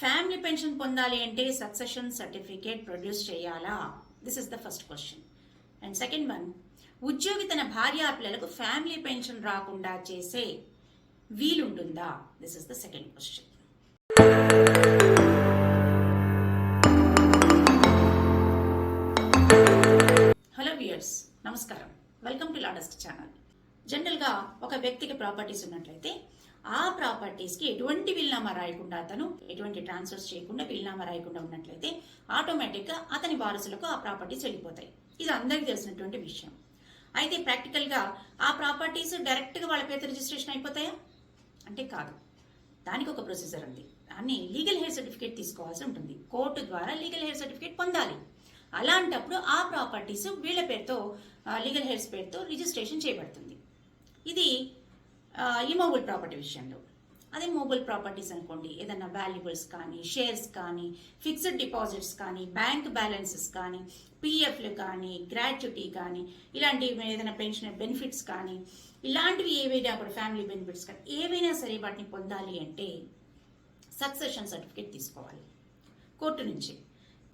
Family pension పొందాలి అంటే succession certificate produce చేయాలా? This is the first question and second one ఉద్యోగి తన భార్యా పిల్లలకు ఫ్యామిలీ పెన్షన్ రాకుండా చేసే వీలుంటుందా? This is the second question hello viewers నమస్కారం. వెల్కమ్ టు లాడెస్ట్ ఛానల్ జనరల్గా ఒక వ్యక్తికి ప్రాపర్టీస్ ఉన్నట్లయితే ఆ ప్రాపర్టీస్కి ఎటువంటి విల్నామా రాయకుండా అతను ఎటువంటి ట్రాన్స్ఫర్స్ చేయకుండా విల్నామా రాయకుండా ఉన్నట్లయితే ఆటోమేటిక్గా అతని వారసులకు ఆ ప్రాపర్టీస్ వెళ్ళిపోతాయి. ఇది అందరికీ తెలిసినటువంటి విషయం. అయితే ప్రాక్టికల్గా ఆ ప్రాపర్టీస్ డైరెక్ట్గా వాళ్ళ పేరు రిజిస్ట్రేషన్ అయిపోతాయా? అంటే కాదు. దానికి ఒక ప్రొసీజర్ ఉంది. దాన్ని లీగల్ హెయిర్ సర్టిఫికేట్ తీసుకోవాల్సి ఉంటుంది. కోర్టు ద్వారా లీగల్ హెయిర్ సర్టిఫికేట్ పొందాలి. అలాంటప్పుడు ఆ ప్రాపర్టీస్ వీళ్ళ పేరుతో లీగల్ హెయిర్స్ పేరుతో రిజిస్ట్రేషన్ చేయబడుతుంది. ఇది ఇమోబుల్ ప్రాపర్టీ విషయంలో. అదే మొబైల్ ప్రాపర్టీస్ అనుకోండి ఏదైనా వాల్యుబుల్స్ కానీ షేర్స్ కానీ ఫిక్స్డ్ డిపాజిట్స్ కానీ బ్యాంక్ బ్యాలెన్సెస్ కానీ పిఎఫ్లు కానీ గ్రాట్యుటీ కానీ ఇలాంటివి ఏదైనా పెన్షన్ బెనిఫిట్స్ కానీ ఇలాంటివి ఏవైనా కూడా ఫ్యామిలీ బెనిఫిట్స్ కానీ ఏవైనా సరే వాటిని పొందాలి అంటే సక్సెషన్ సర్టిఫికేట్ తీసుకోవాలి. కోర్టు నుంచి.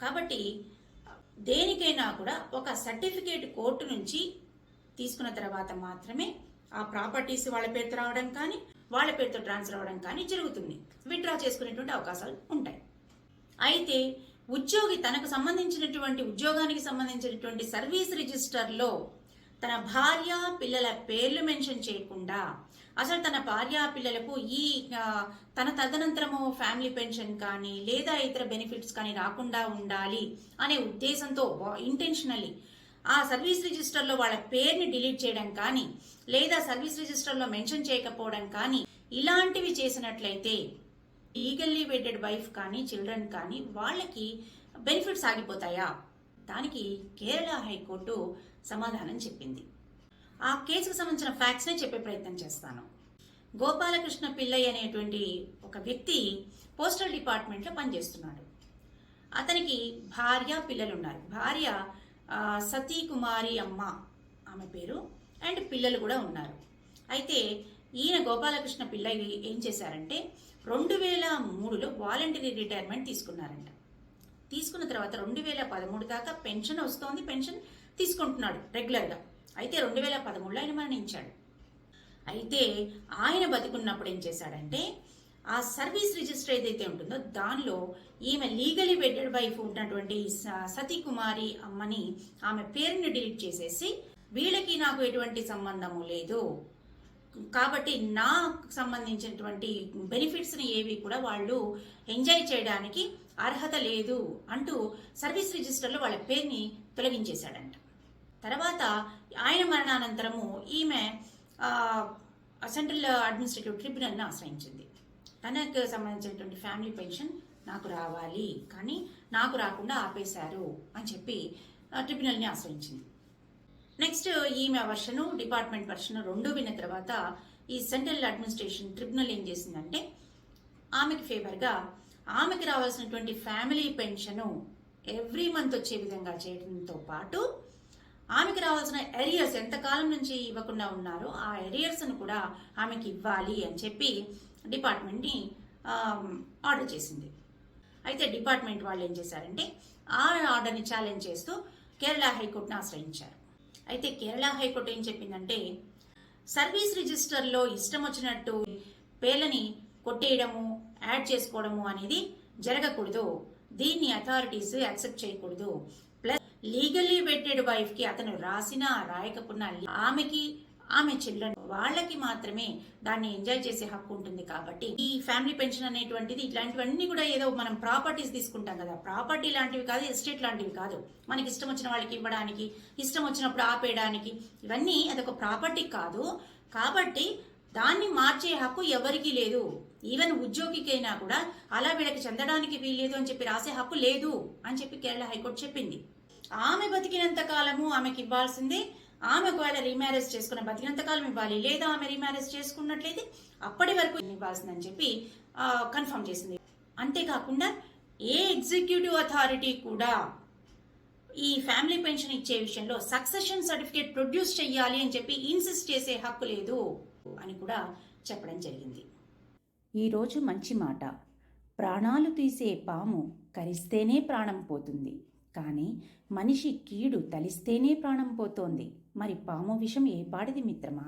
కాబట్టి దేనికైనా కూడా ఒక సర్టిఫికేట్ కోర్టు నుంచి తీసుకున్న తర్వాత మాత్రమే ఆ ప్రాపర్టీస్ వాళ్ళ పేరుతో రావడం కానీ వాళ్ళ పేరుతో ట్రాన్స్ఫర్ అవ్వడం కానీ జరుగుతుంది. విత్డ్రా చేసుకునేటువంటి అవకాశాలు ఉంటాయి. అయితే ఉద్యోగి తనకు సంబంధించినటువంటి ఉద్యోగానికి సంబంధించినటువంటి సర్వీస్ రిజిస్టర్లో తన భార్య పిల్లల పేర్లు మెన్షన్ చేయకుండా అసలు తన భార్య పిల్లలకు ఈ తన తదనంతరము ఫ్యామిలీ పెన్షన్ కానీ లేదా ఇతర బెనిఫిట్స్ కానీ రాకుండా ఉండాలి అనే ఉద్దేశంతో ఇంటెన్షనల్లీ ఆ సర్వీస్ రిజిస్టర్లో వాళ్ళ పేరుని డిలీట్ చేయడం కానీ లేదా సర్వీస్ రిజిస్టర్లో మెన్షన్ చేయకపోవడం కానీ ఇలాంటివి చేసినట్లయితే ఈగల్లీ వెడెడ్ వైఫ్ కానీ చిల్డ్రన్ కానీ వాళ్ళకి బెనిఫిట్స్ ఆగిపోతాయా? దానికి కేరళ హైకోర్టు సమాధానం చెప్పింది. ఆ కేసుకు సంబంధించిన ఫ్యాక్ట్స్నే చెప్పే ప్రయత్నం చేస్తాను. గోపాలకృష్ణ పిల్లయ్య అనేటువంటి ఒక వ్యక్తి పోస్టల్ డిపార్ట్మెంట్లో పనిచేస్తున్నాడు. అతనికి భార్య పిల్లలు ఉన్నారు భార్య సతీకుమారి సతీ కుమారి అమ్మ ఆమె పేరు. అండ్ పిల్లలు కూడా ఉన్నారు. అయితే ఈయన గోపాలకృష్ణ పిల్లయ్య ఏం చేశారంటే రెండు వేల మూడులో వాలంటరీ రిటైర్మెంట్ తీసుకున్నారంట. తీసుకున్న తర్వాత రెండు వేల పదమూడు దాకా పెన్షన్ వస్తోంది పెన్షన్ తీసుకుంటున్నాడు రెగ్యులర్గా. అయితే రెండు వేల పదమూడులో ఆయన మరణించాడు. అయితే ఆయన బతికున్నప్పుడు ఏం చేశాడంటే ఆ సర్వీస్ రిజిస్టర్ ఏదైతే ఉంటుందో దానిలో ఈమె లీగలీ వెడ్డెడ్ వైఫ్ ఉన్నటువంటి స- సతీ కుమారి అమ్మని ఆమె పేరుని డిలీట్ చేసేసి వీళ్ళకి నాకు ఎటువంటి సంబంధము లేదు. కాబట్టి నాకు సంబంధించినటువంటి బెనిఫిట్స్ని ఏవి కూడా వాళ్ళు ఎంజాయ్ చేయడానికి అర్హత లేదు అంటూ సర్వీస్ రిజిస్టర్లో వాళ్ళ పేరుని తొలగించేశాడంట. తర్వాత ఆయన మరణానంతరము ఈమె సెంట్రల్ అడ్మినిస్ట్రేటివ్ ట్రిబ్యునల్ని ఆశ్రయించింది. తనకు సంబంధించినటువంటి ఫ్యామిలీ పెన్షన్ నాకు రావాలి. కానీ నాకు రాకుండా ఆపేశారు అని చెప్పి ట్రిబ్యునల్ని ఆశ్రయించింది. నెక్స్ట్ ఈమె వర్షను డిపార్ట్మెంట్ వర్షను రెండు విన్న తర్వాత ఈ సెంట్రల్ అడ్మినిస్ట్రేషన్ ట్రిబ్యునల్ ఏం చేసిందంటే ఆమెకి ఫేవర్గా ఆమెకి రావాల్సినటువంటి ఫ్యామిలీ పెన్షను ఎవ్రీ మంత్ వచ్చే విధంగా చేయడంతో పాటు ఆమెకి రావాల్సిన ఎరియర్స్ ఎంతకాలం నుంచి ఇవ్వకుండా ఉన్నారో ఆ ఎరియర్స్ను కూడా ఆమెకి ఇవ్వాలి అని చెప్పి డిపార్ట్మెంట్ని ఆర్డర్ చేసింది. అయితే డిపార్ట్మెంట్ వాళ్ళు ఏం చేశారంటే ఆ ఆర్డర్ని ఛాలెంజ్ చేస్తూ కేరళ హైకోర్టును ఆశ్రయించారు. అయితే కేరళ హైకోర్టు ఏం చెప్పిందంటే సర్వీస్ రిజిస్టర్లో ఇష్టం వచ్చినట్టు పేర్లని కొట్టేయడము యాడ్ చేసుకోవడము అనేది జరగకూడదు. దీన్ని అథారిటీస్ యాక్సెప్ట్ చేయకూడదు. లీగల్లీ వెడ్డెడ్ వైఫ్కి అతను రాసినా రాయకపోయినా ఆమెకి ఆమె చిల్డ్రన్ వాళ్ళకి మాత్రమే దాన్ని ఎంజాయ్ చేసే హక్కు ఉంటుంది కాబట్టి ఈ ఫ్యామిలీ పెన్షన్ అనేటువంటిది ఇట్లాంటివన్నీ కూడా ఏదో మనం ప్రాపర్టీస్ తీసుకుంటాం కదా. ప్రాపర్టీ లాంటివి కాదు ఎస్టేట్ లాంటివి కాదు. మనకి ఇష్టం వచ్చిన వాళ్ళకి ఇవ్వడానికి ఇష్టం వచ్చినప్పుడు ఆపేయడానికి ఇవన్నీ అదొక ప్రాపర్టీ కాదు. కాబట్టి దాన్ని మార్చే హక్కు ఎవరికీ లేదు. ఈవెన్ ఉద్యోగికైనా కూడా అలా వీళ్ళకి చెందడానికి వీల్లేదు అని చెప్పి రాసే హక్కు లేదు అని చెప్పి కేరళ హైకోర్టు చెప్పింది. ఆమె బతికినంత కాలము ఆమెకి ఇవ్వాల్సిందే. ఆమె ఒకవేళ రీమ్యారేజ్ చేసుకున్న బతికినంత కాలం ఇవ్వాలి. లేదా ఆమె రీమ్యారేజ్ చేసుకున్నట్లయితే అప్పటి వరకు ఇవ్వాల్సిందని చెప్పి కన్ఫర్మ్ చేసింది. అంతేకాకుండా ఏ ఎగ్జిక్యూటివ్ అథారిటీ కూడా ఈ ఫ్యామిలీ పెన్షన్ ఇచ్చే విషయంలో సక్సెషన్ సర్టిఫికేట్ ప్రొడ్యూస్ చేయాలి అని చెప్పి ఇన్సిస్ట్ చేసే హక్కు లేదు అని కూడా చెప్పడం జరిగింది. ఈరోజు మంచి మాట. ప్రాణాలు తీసే పాము కరిస్తేనే ప్రాణం పోతుంది. కానీ మనిషి కీడు తలిస్తేనే ప్రాణం పోతోంది. మరి పాము విషం ఏ పాడిది మిత్రమా?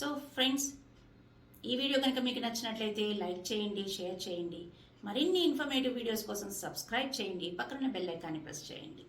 సో ఫ్రెండ్స్ ఈ వీడియో కనుక మీకు నచ్చినట్లయితే లైక్ చేయండి షేర్ చేయండి. మరిన్ని ఇన్ఫర్మేటివ్ వీడియోస్ కోసం సబ్స్క్రైబ్ చేయండి. పక్కన బెల్ ఐకాన్ని ప్రెస్ చేయండి.